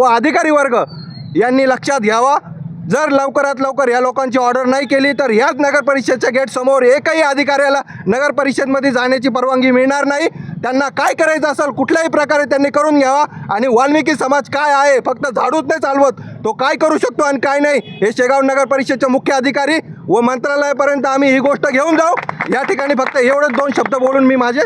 व अधिकारी वर्ग यांनी लक्षात घ्यावा. जर लवकरात लवकर या लोकांची ऑर्डर नाही केली तर याच नगर परिषदच्या एकही अधिकाऱ्याला नगर परिषदमध्ये जाण्याची परवानगी मिळणार नाही. त्यांना काय करायचं असेल कुठल्याही प्रकारे त्यांनी करून घ्यावा. आणि वाल्मिकी समाज काय आहे फक्त झाडूच नाही चालवत तो काय करू शकतो आणि काय नाही हे शेगाव नगर परिषदचे मुख्य अधिकारी व मंत्रालयापर्यंत आम्ही ही गोष्ट घेऊन जाऊ. या ठिकाणी फक्त एवढेच दोन शब्द बोलून मी माझे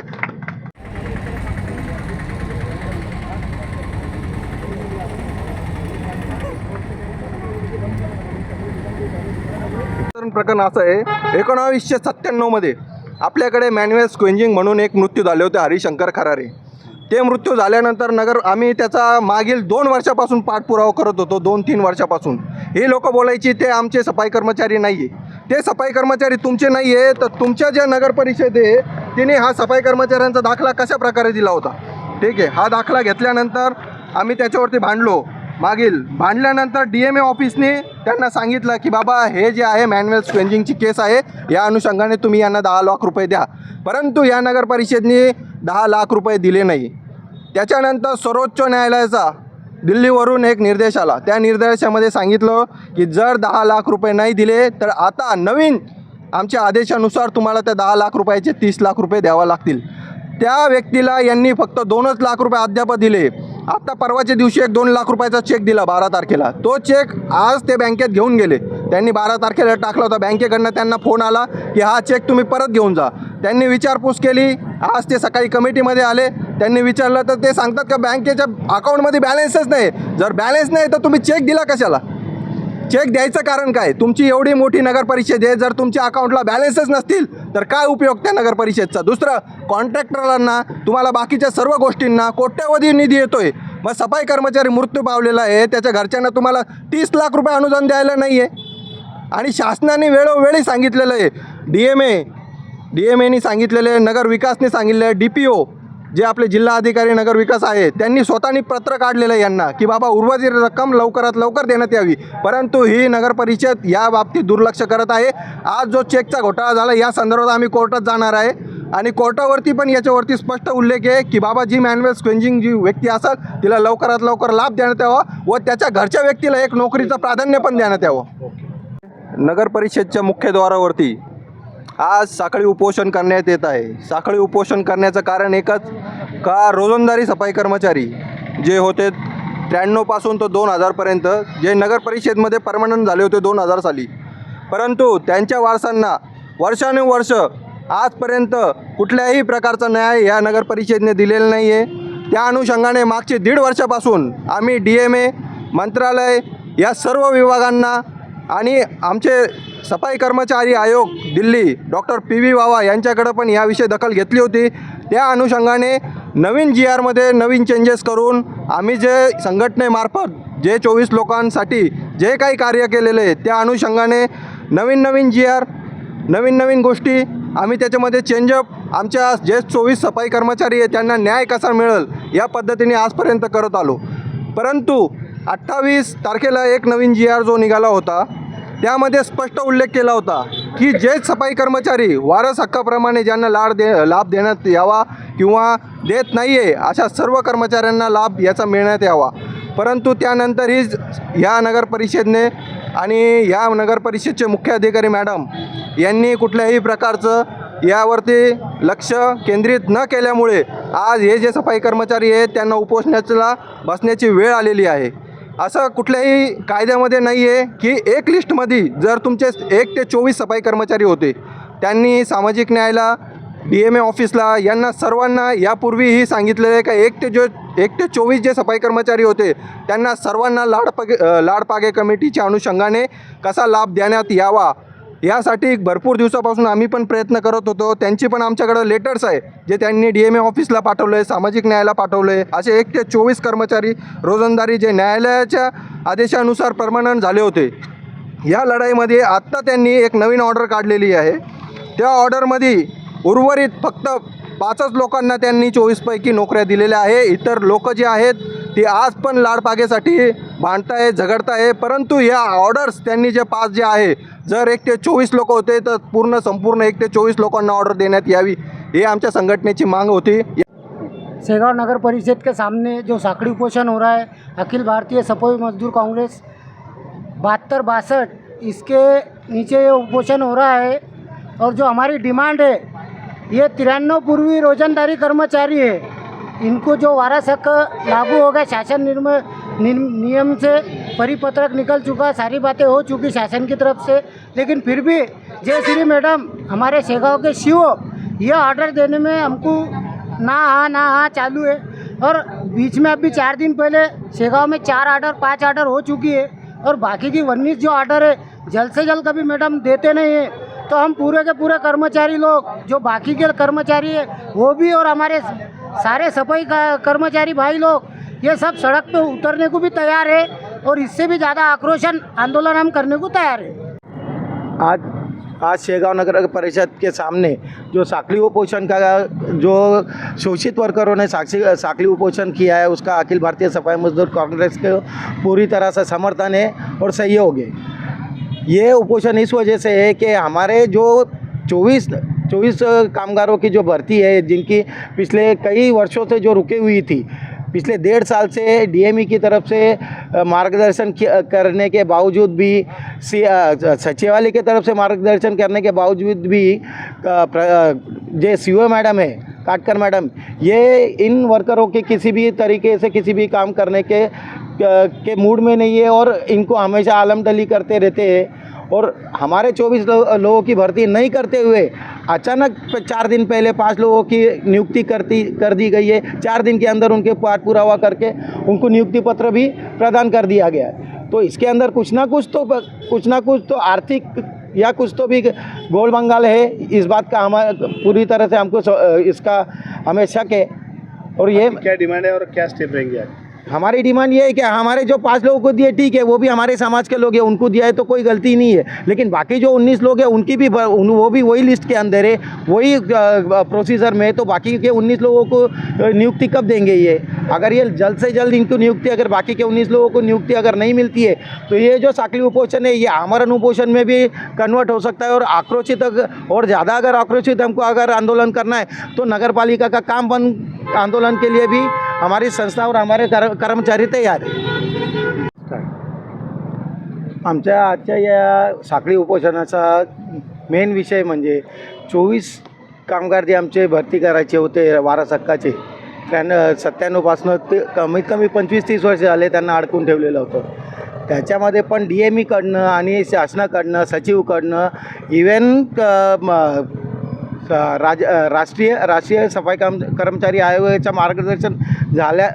प्रकरण असं आहे एकोणावीसशे सत्त्याण्णवमध्ये आपल्याकडे मॅन्युअल स्क्वेंजिंग म्हणून एक मृत्यू झाले होते हरिशंकर खरारे. ते मृत्यू झाल्यानंतर नगर आम्ही त्याचा मागील दोन वर्षापासून पाठपुरावा करत होतो दोन तीन वर्षापासून. ही लोक बोलायची ते आमचे सफाई कर्मचारी नाही आहे ते सफाई कर्मचारी तुमचे नाही आहे तर तुमच्या ज्या नगर परिषद आहे तिने हा सफाई कर्मचाऱ्यांचा दाखला कशा प्रकारे दिला होता? ठीक आहे हा दाखला घेतल्यानंतर आम्ही त्याच्यावरती भांडलो. मागील भांडल्यानंतर डी एम ए ऑफिसने त्यांना सांगितलं की बाबा हे जे आहे मॅन्युअल स्क्वेंजिंगची केस आहे या अनुषंगाने तुम्ही यांना दहा लाख रुपये द्या. परंतु या नगर परिषदने दहा लाख रुपये दिले नाही. त्याच्यानंतर सर्वोच्च न्यायालयाचा दिल्लीवरून एक निर्देश आला. त्या निर्देशामध्ये सांगितलं की जर दहा लाख रुपये नाही दिले तर आता नवीन आमच्या आदेशानुसार तुम्हाला त्या दहा लाख रुपयाचे तीस लाख रुपये द्यावा लागतील. त्या व्यक्तीला यांनी फक्त दोनच लाख रुपये अद्याप दिले. आत्ता परवाच्या दिवशी एक दोन लाख रुपयाचा चेक दिला बारा तारखेला. तो चेक आज ते बँकेत घेऊन गेले. त्यांनी बारा तारखेला टाकला होता. बँकेकडनं त्यांना फोन आला की हा चेक तुम्ही परत घेऊन जा. त्यांनी विचारपूस केली. आज ते सकाळी कमिटीमध्ये आले. त्यांनी विचारलं तर ते सांगतात का बँकेच्या अकाउंटमध्ये बॅलेन्सच नाही. जर बॅलेन्स नाही तर तुम्ही चेक दिला कशाला? चेक द्यायचं कारण काय? तुमची एवढी मोठी नगर परिषद आहे. जर तुमच्या अकाउंटला बॅलेन्सच नसतील तर काय उपयोग त्या नगर परिषदचा? दुसरं कॉन्ट्रॅक्टरांना तुम्हाला बाकीच्या सर्व गोष्टींना कोट्यवधी निधी येतोय. मग सफाई कर्मचारी मृत्यू पावलेला आहे त्याच्या घरच्यांना तुम्हाला तीस लाख रुपये अनुदान द्यायला नाही आहे आणि शासनाने वेळोवेळी सांगितलेलं आहे D M A D M any सांगितलेलं आहे नगर विकासने सांगितलं आहे डी पी ओ जे आपले जिल्हा अधिकारी नगर विकास आहे त्यांनी स्वतःनी पत्र काढलेलं आहे यांना की बाबा उर्वरित रक्कम लवकरात लवकर देण्यात यावी. परंतु ही नगर परिषद या बाबतीत दुर्लक्ष करत आहे. आज जो चेकचा घोटाळा झाला या संदर्भात आम्ही कोर्टात जाणार आहे. आणि कोर्टावरती पण याच्यावरती स्पष्ट उल्लेख आहे की बाबा जी मॅन्युअल स्क्वेंजिंग जी व्यक्ती असेल तिला लवकरात लवकर लाभ देण्यात यावा व त्याच्या घरच्या व्यक्तीला एक नोकरीचं प्राधान्य पण देण्यात यावं. नगर परिषदच्या मुख्यद्वारावरती आज साखळी उपोषण करण्यात येत आहे. साखळी उपोषण करण्याचं कारण एकच का रोजंदारी सफाई कर्मचारी जे होते त्र्याण्णवपासून तो दोन हजारपर्यंत जे नगर परिषदमध्ये परमनंट झाले होते दोन हजार साली. परंतु त्यांच्या वारसांना वर्षानुवर्ष आजपर्यंत कुठल्याही प्रकारचा न्याय या नगर परिषदेने दिलेला नाही आहे त्या अनुषंगाने मागचे दीड वर्षापासून आम्ही डी एम ए मंत्रालय या सर्व विभागांना आणि आमचे सफाई कर्मचारी आयोग Delhi doctor P V Vava यांच्याकडं पण याविषयी दखल घेतली होती. त्या अनुषंगाने नवीन जी आरमध्ये नवीन चेंजेस करून आम्ही जे संघटनेमार्फत जे चोवीस लोकांसाठी जे काही कार्य केलेले आहे त्या अनुषंगाने नवीन नवीन जी आर नवीन नवीन गोष्टी आम्ही त्याच्यामध्ये चेंजअप आमच्या जे चोवीस सफाई कर्मचारी आहे त्यांना न्याय कसा मिळेल या पद्धतीने आजपर्यंत करत आलो. परंतु अठ्ठावीस तारखेला एक नवीन जी आर जो निघाला होता त्यामध्ये स्पष्ट उल्लेख केला होता की जे सफाई कर्मचारी वारस हक्काप्रमाणे ज्यांना लाड दे लाभ देण्यात यावा किंवा देत नाही आहे अशा सर्व कर्मचाऱ्यांना लाभ याचा मिळण्यात यावा. परंतु त्यानंतरही ह्या नगरपरिषदने आणि ह्या नगरपरिषदचे मुख्य अधिकारी मॅडम यांनी कुठल्याही प्रकारचं यावरती लक्ष केंद्रित न केल्यामुळे आज हे जे सफाई कर्मचारी आहेत त्यांना उपोषणाला बसण्याची वेळ आलेली आहे. असं कुठल्याही कायद्यामध्ये नाही आहे की एक लिस्टमध्ये जर तुमचे एक ते चोवीस सफाई कर्मचारी होते त्यांनी सामाजिक न्यायाला डी एम ए ऑफिसला यांना सर्वांना यापूर्वीही सांगितलेलं आहे का एक ते जो एक ते चोवीस जे सफाई कर्मचारी होते त्यांना सर्वांना लाडपागे लाडपागे कमिटीच्या अनुषंगाने कसा लाभ देण्यात यावा यासाठी भरपूर दिवसापासून आम्ही पण प्रयत्न करत होतो. त्यांची पण आमच्याकडं लेटर्स आहे जे त्यांनी डी एम ए ऑफिसला पाठवलं आहे सामाजिक न्यायाला पाठवलं आहे असे एक ते चोवीस कर्मचारी रोजंदारी जे न्यायालयाच्या आदेशानुसार परमनंट झाले होते. या लढाईमध्ये आत्ता त्यांनी एक नवीन ऑर्डर काढलेली आहे. त्या ऑर्डरमध्ये उर्वरित फक्त पाचच लोकांना त्यांनी चोवीसपैकी नोकऱ्या दिलेल्या आहे. इतर लोक जे आहेत ती आज पण लाडपागेसाठी भांडताय झगडताय परंतु या ऑर्डर्स त्यांनी जे पास जे आहे जर एक ते चोवीस लोक होते तर पूर्ण संपूर्ण एक ते चोवीस लोकांना ऑर्डर देण्यात यावी हे आमच्या संघटनेची मांग होती. सेगांव नगर परिषद के सामने जो साखळी उपोषण हो रहा है अखिल भारतीय सपोई मजदूर कांग्रेस बहत्तर बासठ इसके नीचे ये उपोषण हो रहा है और जो हमारी डिमांड है ये तिरानवे पूर्वी रोजंदारी कर्मचारी है इनको जो वारा हक लागू हो गया शासन निर्मय नियम से परिपत्रक निकल चुका, सारी बातें हो चुकी शासन की तरफ़ से। लेकिन फिर भी जय श्री मैडम, हमारे शेगांव के शिव ये ऑर्डर देने में हमको ना हाँ ना हाँ चालू है। और बीच में अभी चार दिन पहले शेगांव में चार ऑर्डर पाँच ऑर्डर हो चुकी है। और बाकी की उन्नीस जो ऑर्डर है, जल्द से जल्द कभी मैडम देते नहीं है। तो हम पूरे के पूरे कर्मचारी लोग, जो बाकी के कर्मचारी है, वो भी और हमारे सारे सफ़ाई कर्मचारी भाई लोग ये सब सड़क पे उतरने को भी तैयार है और इससे भी ज़्यादा आक्रोशन आंदोलन हम करने को तैयार है। आज आज शेगांव नगर परिषद के सामने जो साकली उपोषण का, जो शोषित वर्करों ने साक्षी साकली उपोषण किया है, उसका अखिल भारतीय सफ़ाई मजदूर कांग्रेस को पूरी तरह से समर्थन है और सहयोग है। ये उपोषण इस वजह से है कि हमारे जो 24 24 कामगारों की जो भर्ती है, जिनकी पिछले कई वर्षों से जो रुकी हुई थी पिछले डेढ़ साल से डीएमई की तरफ़ से मार्गदर्शन करने के बावजूद भी सचिवालय की तरफ़ से मार्गदर्शन करने के बावजूद भी जो सी मैडम है, काटकर मैडम, ये इन वर्करों के किसी भी तरीके से किसी भी काम करने के के मूड में नहीं है और इनको हमेशा आलम डली करते रहते हैं। और हमारे 24 लो, लोगों की भर्ती नहीं करते हुए अचानक चार दिन पहले पाँच लोगों की नियुक्ति करती कर दी गई है। चार दिन के अंदर उनके पाठ पूरा हुआ करके उनको नियुक्ति पत्र भी प्रदान कर दिया गया है। तो इसके अंदर कुछ ना कुछ तो कुछ ना कुछ तो आर्थिक या कुछ तो भी गोल बंगाल है। इस बात का हमारा पूरी तरह से हमको इसका हमें शक है। और ये क्या डिमांड है और क्या स्टेप रहेंगे आप हमारी डिमांड ये है कि हमारे जो पाँच लोगों को दिए ठीक है, वो भी हमारे समाज के लोग हैं, उनको दिया है तो कोई गलती नहीं है। लेकिन बाकी जो उन्नीस लोग हैं, उनकी भी वो भी वही लिस्ट के अंदर है, वही प्रोसीजर में तो बाकी के उन्नीस लोगों को नियुक्ति कब देंगे ये? अगर ये जल्द से जल्द इनको नियुक्ति, अगर बाकी के उन्नीस लोगों को नियुक्ति अगर नहीं मिलती है तो ये जो साकली उपोषण है, ये आमरण उपोषण में भी कन्वर्ट हो सकता है और आक्रोशित और ज़्यादा अगर आक्रोशित हमको अगर आंदोलन करना है तो नगर पालिका का काम बंद आंदोलन के लिए भी हमारी संस्था और हमारे कर, कर्मचारी तैयार आहे आमच्या आजच्या या साखळी उपोषणाचा मेन विषय म्हणजे चोवीस कामगार जे आमचे भरती करायचे होते वारा सक्काचे त्यांना सत्त्याण्णवपासनं ते कमीत कमी पंचवीस तीस वर्ष झाले त्यांना अडकून ठेवलेलं होतं. त्याच्यामध्ये पण डी एम ईकडनं आणि शासनाकडनं सचिवकडनं इवन राज राष्ट्रीय राष्ट्रीय सफाई काम कर्मचारी आयोगाच्या मार्गदर्शन झाल्या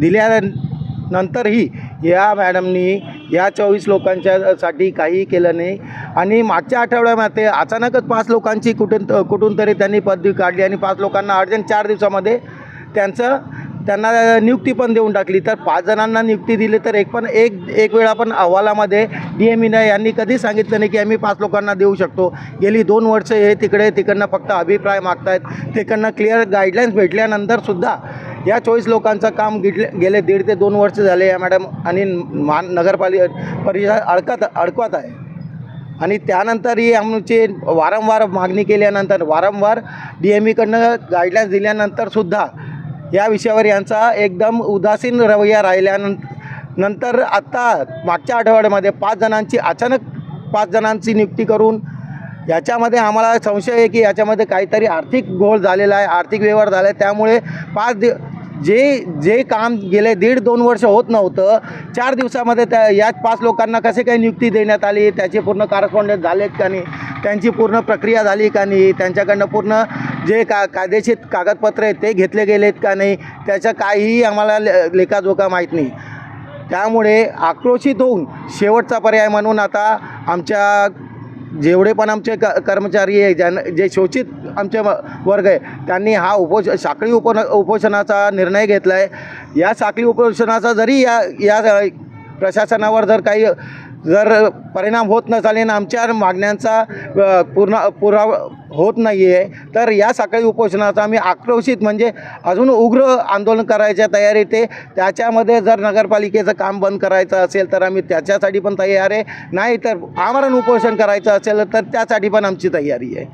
दिल्यानंतरही या मॅडमनी या चोवीस लोकांच्यासाठी काही केलं नाही. आणि मागच्या आठवड्यामध्ये अचानकच पाच लोकांची कुठून कुठून तरी त्यांनी पदवी काढली आणि पाच लोकांना अर्जंट चार दिवसामध्ये त्यांचं त्यांना नियुक्ती पण देऊन टाकली. तर पाच जणांना नियुक्ती दिली तर एक पण एक एक वेळा पण अहवालामध्ये डी एम ईनं यांनी कधी सांगितलं नाही की आम्ही पाच लोकांना देऊ शकतो. गेली दोन वर्ष हे तिकडे तिकडनं फक्त अभिप्राय मागतायत. तिकडनं क्लिअर गाईडलाईन्स भेटल्यानंतरसुद्धा या चोवीस लोकांचं काम गिटले गेले दीड ते दोन वर्ष झाले या मॅडम आणि मान नगरपालिका परिषद अडकत अडकवत आहे. आणि त्यानंतरही आमची वारंवार मागणी केल्यानंतर वारंवार डी एम ईकडनं गाईडलाईन्स दिल्यानंतरसुद्धा या विषयावर यांचा एकदम उदासीन रवैया राहिल्यानंतर नंतर आत्ता मागच्या आठवड्यामध्ये पाच जणांची अचानक पाच जणांची नियुक्ती करून याच्यामध्ये आम्हाला संशय आहे की याच्यामध्ये काहीतरी आर्थिक घोळ झालेला आहे आर्थिक व्यवहार झाला आहे त्यामुळे पाच दि जे जे काम गेले दीड दोन वर्ष होत नव्हतं चार दिवसामध्ये त्या याच पाच लोकांना कसे काही नियुक्ती देण्यात आली त्याचे पूर्ण कारस्पॉन्डन्स झालेत का नाही त्यांची पूर्ण प्रक्रिया झाली का नाही त्यांच्याकडनं पूर्ण जे का कायदेशीर कागदपत्र आहेत ते घेतले गेलेत का नाही त्याचं काहीही आम्हाला ले लेखाजोखा माहीत नाही. त्यामुळे आक्रोशित होऊन शेवटचा पर्याय म्हणून आता आमच्या जेवढे पण आमचे क कर्मचारी आहे ज्यां जे शोषित आमचे म- वर्ग आहे. त्यांनी हा उपोष साखळी उपोन उपोषणाचा निर्णय घेतला आहे या साखळी उपोषणाचा जरी या या प्रशासनावर जर काही जर परिणाम होत नसाले आणि आमच्या मागण्यांचा पूर्ण पुरा होत नाही आहे तर या सकाळी उपोषणाचा आम्ही आक्रोशित म्हणजे अजून उग्र आंदोलन करायच्या तयारी ते त्याच्यामध्ये जर नगरपालिकेचं काम बंद करायचं असेल तर आम्ही त्याच्यासाठी पण तयार आहे. नाही तर आमरण उपोषण करायचं असेल तर त्यासाठी पण आमची तयारी आहे.